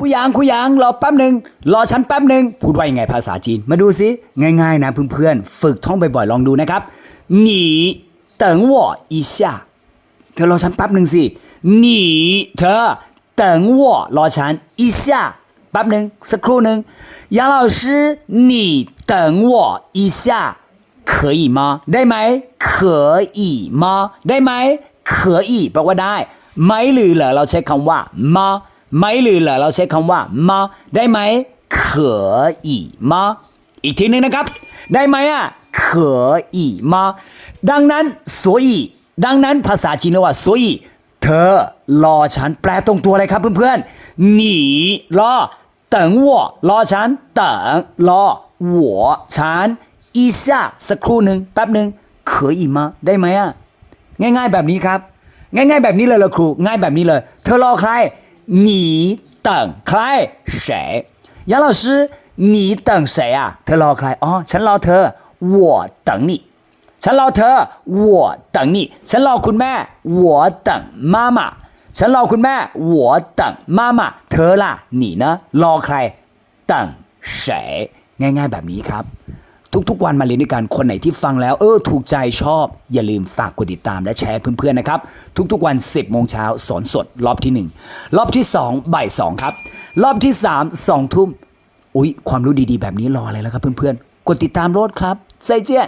คุยหยางคุยหยางรอแป๊บหนึ่งรอฉันแป๊บหนึ่งพูดว่ายังไงภาษาจีน มาดูสิ ง่ายๆนะเพื่อนๆ ฝึกท่องบ่อยๆ ลองดูนะครับ你等我一下เธอรอฉันแป๊บหนึ่งสิ你เธอ等我รอฉัน一下แป๊บหนึ่งสักครู่หนึ่ง杨老师你等我一下可以吗ได้ไหม可以吗ได้ไหม可以แปลว่าได้ ไม่หรือเหรอเราใช้คำว่ามา ไม่หรือเหรอเราใช้คำว่ามาได้ไหม可以吗อีกทีหนึงนะครับ ได้ไหมอ่ะ可以吗ดังนั้น所以ดังนั้นภาษาจีนเรียกว่า所以เธอรอฉันแปลตรงตัวเลยครับเพื่อนๆ你รอ等我รอฉัน等รอ我ฉัน一下สักครู่หนึ่งแป๊บหนึ่ง可以吗ได้ไหมอ่ะ ง่ายๆแบบนี้ครับ ง่ายๆแบบนี้เลยเหรอครู ง่ายแบบนี้เลย เธอรอใคร 你等ใคร谁杨老师你等谁啊เธอรอใครอ๋อฉันรอเธอ我等你ฉันรอเธอ我等你ฉันรอคุณแม่我等妈妈ฉันรอคุณแม่我等妈妈เธอล่ะ你呢รอใคร等谁ง่ายๆแบบนี้ครับ ทุกๆ วันมาเรียนด้วยกันคนไหนที่ฟังแล้ว เออ ถูกใจชอบ อย่าลืมฝากกดติดตามและแชร์เพื่อนๆนะครับ ทุกๆวัน 10โมงเช้าสอนสดรอบที่ 1 รอบที่2บ่าย2ครับ รอบที่3 2ทุ่มอุ๊ย ความรู้ดีๆ แบบนี้รออะไรแล้วครับเพื่อนๆ กดติดตามโลดครับใจเจ้ย